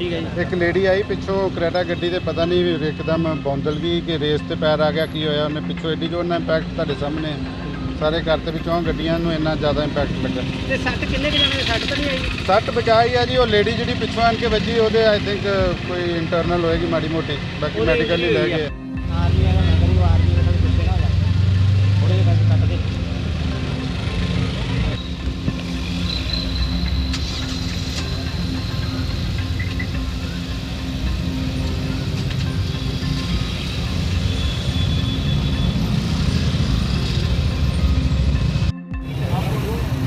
ਠੀਕ ਹੈ ਜੀ ਇੱਕ ਲੇਡੀ ਆਈ ਪਿੱਛੋਂ ਕਰੇਟਾ ਗੱਡੀ ਤੇ ਪਤਾ ਨਹੀਂ ਵੀ ਇੱਕਦਮ ਬੌਂਦਲ ਗਈ ਕਿ ਰੇਸ ਤੇ ਪੈਰ ਆ ਗਿਆ ਕੀ ਹੋਇਆ ਉਹਨੇ ਪਿੱਛੋਂ ਐਡੀ ਜੋਰ ਨਾਲ ਇੰਪੈਕਟ ਤੁਹਾਡੇ ਸਾਹਮਣੇ। ਸਾਰੇ ਘਰ ਤੇ ਵਿੱਚੋਂ ਗੱਡੀਆਂ ਨੂੰ ਇੰਨਾ ਜ਼ਿਆਦਾ ਇੰਪੈਕਟ ਲੱਗਾ ਤੇ ਸੱਟ ਕਿੰਨੇ ਕੁ ਜਣੇ ਦੇ ਸੱਟ ਤਾਂ ਨਹੀਂ ਆਈ ਸੱਟ ਬਚਾਈ ਆ ਜੀ ਉਹ ਲੇਡੀ ਜਿਹੜੀ ਪਿੱਛੋਂ ਆਣ ਕੇ ਵੱਜੀ ਉਹਦੇ ਆਈ ਥਿੰਕ ਕੋਈ ਇੰਟਰਨਲ ਹੋਏਗੀ ਮਾੜੀ ਮੋਟੀ ਬਾਕੀ ਮੈਡੀਕਲ ਹੀ ਲੈ। ਗਏ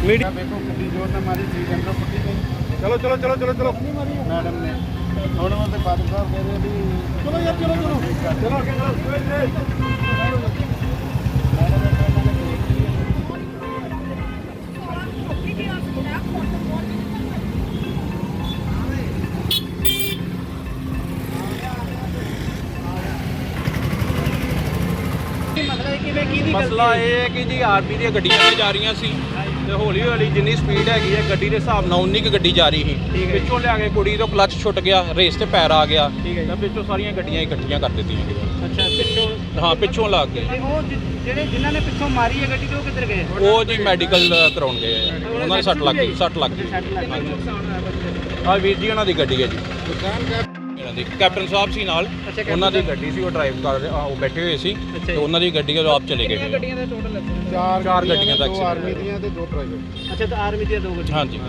ਮੀਡੀਆ ਵੇਖੋ ਕਿੰਨੀ ਜ਼ੋਰ ਨਾਲ ਮਾਰੀ ਚਲੋ ਚਲੋ ਚਲੋ ਚਲੋ ਚਲੋ। ਮੈਡਮ ਨੇ ਹੁਣ ਉਹ ਤੇ ਫਾਦਰ ਸਾਹਿਬ ਕਹਿੰਦੇ ਵੀ ਚਲੋ ਯਾਰ ਚਲੋ ਚਲੋ। ਚਲੋ ਅੱਗੇ ਚਲੋ ਕੀ ਮਸਲਾ ਹੈ ਕਿਵੇਂ ਕੀ ਦੀ ਮਸਲਾ ਇਹ ਹੈ ਕਿ ਜੀ ਆਰਮੀ ਦੀਆਂ ਗੱਡੀਆਂ ਜਾ ਰਹੀਆਂ ਸੀ। ਤੇ ਹੌਲੀ ਹੌਲੀ ਜਿੰਨੀ ਸਪੀਡ ਹੈਗੀ ਹੈ ਗੱਡੀ ਦੇ ਹਿਸਾਬ ਨਾਲ ਉਨੀ ਕੁ ਗੱਡੀ ਜਾ ਰਹੀ ਸੀ। ਪਿੱਛੋਂ ਲਿਆ ਕੇ ਕੁੜੀ ਤੋਂ ਕਲੱਚ ਛੁੱਟ ਗਿਆ ਰੇਸ ਤੇ ਪੈਰ ਆ ਗਿਆ। ਤਾਂ ਪਿੱਛੋਂ ਸਾਰੀਆਂ ਗੱਡੀਆਂ ਇਕੱਠੀਆਂ ਕਰ ਦਿੱਤੀਆਂ ਗਈਆਂ ਅੱਛਾ ਪਿੱਛੋਂ? ਹਾਂ ਪਿੱਛੋਂ ਲੱਗ ਗਏ। ਤੇ ਉਹ ਜਿ- ਜਿਹੜੇ ਜਿਨ੍ਹਾਂ ਨੇ ਪਿੱਛੋਂ ਮਾਰੀ ਹੈ ਗੱਡੀ ਤੇ ਉਹ ਕਿੱਧਰ ਗਏ? ਉਹ ਜੀ ਮੈਡੀਕਲ ਕਰਾਉਣ ਗਏ ਆ। ਉਹਨਾਂ ਦੀ ਸੱਟ ਲੱਗ ਗਈ ਸੱਟ ਲੱਗ ਗਈ। ਸੱਟ ਲੱਗ ਗਈ ਵੀਰ ਜੀ ਉਹਨਾਂ ਦੀ ਗੱਡੀ ਹੈ ਜੀ। ਦੀ। ਕੈਪਟਨ ਸਾਹਿਬ ਸੀ ਨਾਲ। ਅੱਛਾ, ਕੈਪਟਨ ਉਹਨਾਂ ਦੀ ਸਾਹਿਬ। ਗੱਡੀ ਸੀ ਉਹ ਡਰਾਈਵ ਕਰ ਰਹੇ ਆ, ਉਹ ਬੈਠੇ ਹੋਏ ਸੀ। ਅੱਛਾ ਤੇ ਜੀ। ਉਹਨਾਂ ਦੀ ਗੱਡੀ ਉਹ ਆਪ ਚਲੇ ਕਿੰਨੀਆਂ ਗਏ ਗੱਡੀਆਂ ਦੇ ਟੋਟਲ ਲੱਗੇ ਚਾਰ ਚਾਰ ਗੱਡੀਆਂ ਦਾ accident ਆਰਮੀ ਹੋਇਆ। ਦੀਆਂ ਤੇ ਦੋ ਪ੍ਰਾਈਵੇਟ ਅੱਛਾ ਤਾਂ ਆਰਮੀ ਦੀਆਂ ਦੋ ਗੱਡੀਆਂ। ਹਾਂਜੀ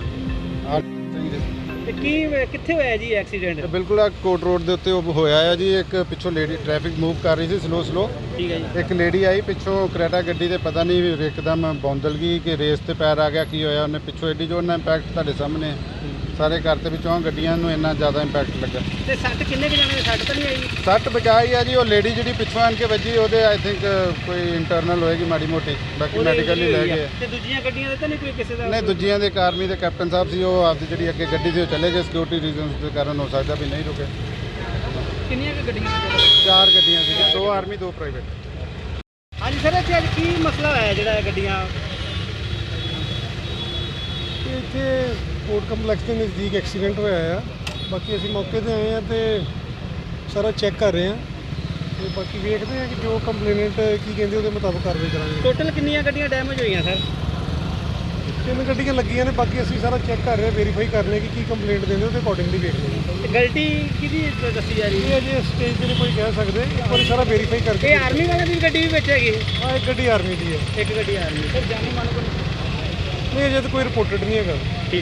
ਤੇ ਕੀ ਕਿੱਥੇ ਹੋਇਆ ਜੀ ਐਕਸੀਡੈਂਟ ਤੇ ਬਿਲਕੁਲ ਆ ਕੋਟ ਰੋਡ ਦੇ ਉੱਤੇ ਉਹ ਹੋਇਆ ਆ ਜੀ ਇੱਕ ਪਿੱਛੋਂ ਲੇਡੀ ਟ੍ਰੈਫਿਕ ਮੂਵ ਕਰ ਰਹੀ ਸੀ ਸਲੋ ਸਲੋ ਠੀਕ ਹੈ ਜੀ। ਇੱਕ ਲੇਡੀ ਆਈ ਪਿੱਛੋਂ ਕਰੇਟਾ ਗੱਡੀ ਤੇ ਪਤਾ ਨਹੀਂ ਵੀ ਇੱਕਦਮ ਬੌਂਦਲ ਗਈ ਕਿ ਰੇਸ ਤੇ ਪੈਰ ਆ ਗਿਆ ਕੀ ਹੋਇਆ ਉਹਨੇ ਪਿੱਛੋਂ ਐਡੀ ਜੋਰ ਨਾਲ ਇੰਪੈਕਟ ਤੁਹਾਡੇ ਸਾਹਮਣੇ ਹੈ। ਸਾਰੇ ਘਰ ਤੇ ਵਿੱਚੋਂ ਗੱਡੀਆਂ ਨੂੰ ਇੰਨਾ ਜ਼ਿਆਦਾ ਇੰਪੈਕਟ ਲੱਗਾ। ਤੇ ਸੱਟ ਕਿੰਨੇ ਕੁ ਜਣੇ ਦੇ? ਸੱਟ ਤਾਂ ਨਹੀਂ ਆਈ? ਸੱਟ ਬਚਾਈ ਆ ਜੀ ਉਹ ਲੇਡੀ ਜਿਹੜੀ ਪਿੱਛੋਂ ਆਣ ਕੇ ਵੱਜੀ ਉਹਦੇ ਆਈ ਥਿੰਕ ਕੋਈ ਇੰਟਰਨਲ ਹੋਏਗੀ ਮਾੜੀ ਮੋਟੀ ਬਾਕੀ ਉਹਦੇ ਮੈਡੀਕਲ ਹੀ ਲੈ ਹੋਈ ਆ। ਗਏ ਤੇ ਦੂਜੀਆਂ ਗੱਡੀਆਂ ਦੇ ਤਾਂ ਨਹੀਂ ਕੋਈ ਕਿਸੇ ਦਾ? ਨਹੀਂ ਦੂਜੀਆਂ ਦੇ ਕਾਰਮੀ ਦੇ ਕੈਪਟਨ ਸਾਹਿਬ ਸੀ ਉਹ ਆਪਦੀ ਜਿਹੜੀ ਅੱਗੇ ਗੱਡੀ ਸੀ ਉਹ ਚਲੇ ਗਏ। ਸਿਕਿਉਰਿਟੀ ਰੀਜ਼ਨਸ ਦੇ ਕਾਰਨ ਹੋ ਸਕਦਾ ਵੀ ਨਹੀਂ ਰੁਕੇ। ਕਿੰਨੀਆਂ ਕੁ ਗੱਡੀਆਂ ਸੀ? ਚਾਰ ਗੱਡੀਆਂ ਸੀਗੀਆਂ ਦੋ ਆਰਮੀ ਦੋ ਪ੍ਰਾਈਵੇਟ ਹਾਂਜੀ ਸਰ ਇੱਥੇ ਅੱਜ ਕੀ ਮਸਲਾ ਹੋਇਆ ਜਿਹੜਾ ਇਹ ਗੱਡੀਆਂ? ਤੇ ਇੱਥੇ ਕੋਰਟ ਕੰਪਲੈਕਸ ਦੇ ਨਜ਼ਦੀਕ ਐਕਸੀਡੈਂਟ ਹੋਇਆ ਆ। ਬਾਕੀ ਅਸੀਂ ਮੌਕੇ ਤੇ ਆਏ ਆ ਤੇ ਸਾਰਾ ਚੈੱਕ ਕਰ ਰਹੇ ਆ। ਤੇ ਬਾਕੀ ਵੇਖਦੇ ਆ ਕਿ ਜੋ ਕੰਪਲੇਨੈਂਟ ਕੀ ਕਹਿੰਦੇ ਉਹਦੇ ਮੁਤਾਬਕ ਕਾਰਵਾਈ ਕਰਾਂਗੇ। ਟੋਟਲ ਕਿੰਨੀਆਂ ਗੱਡੀਆਂ ਡੈਮੇਜ ਹੋਈਆਂ ਸਰ ਤਿੰਨ ਗੱਡੀਆਂ ਲੱਗੀਆਂ ਨੇ ਬਾਕੀ ਅਸੀਂ ਸਾਰਾ ਚੈੱਕ ਕਰ ਰਹੇ ਆ ਵੈਰੀਫਾਈ ਕਰ ਰਹੇ ਆ ਕਿ ਕੀ ਕੰਪਲੇਂਟ ਦਿੰਦੇ ਉਹਦੇ ਅਕੋਰਡਿੰਗਲੀ ਵੇਖਦੇ ਆ ਗਲਤੀ ਕਿਹਦੀ ਦੱਸੀ ਜਾ ਰਹੀ ਇਹ ਹੈ ਅਜੇ ਸਟੇਜ ਤੇ ਨਹੀਂ ਕੋਈ ਕਹਿ ਸਕਦੇ ਇੱਕ ਵਾਰੀ ਸਾਰਾ ਵੈਰੀਫਾਈ ਕਰਕੇ ਇਹ ਆਰਮੀ ਵਾਲਿਆਂ ਦੀ ਗੱਡੀ ਵੀ ਵਿੱਚ ਹੈਗੀ? ਹਾਂ ਇੱਕ ਗੱਡੀ ਆਰਮੀ ਦੀ ਹੈ। ਇੱਕ ਗੱਡੀ ਆਰਮੀ ਸਰ ਜਾਨੀ ਮਾਨੋ ਨਹੀਂ ਅਜੇ ਤਾਂ ਕੋਈ ਰਿਪੋਰਟਡ ਨਹੀਂ ਹੈਗਾ।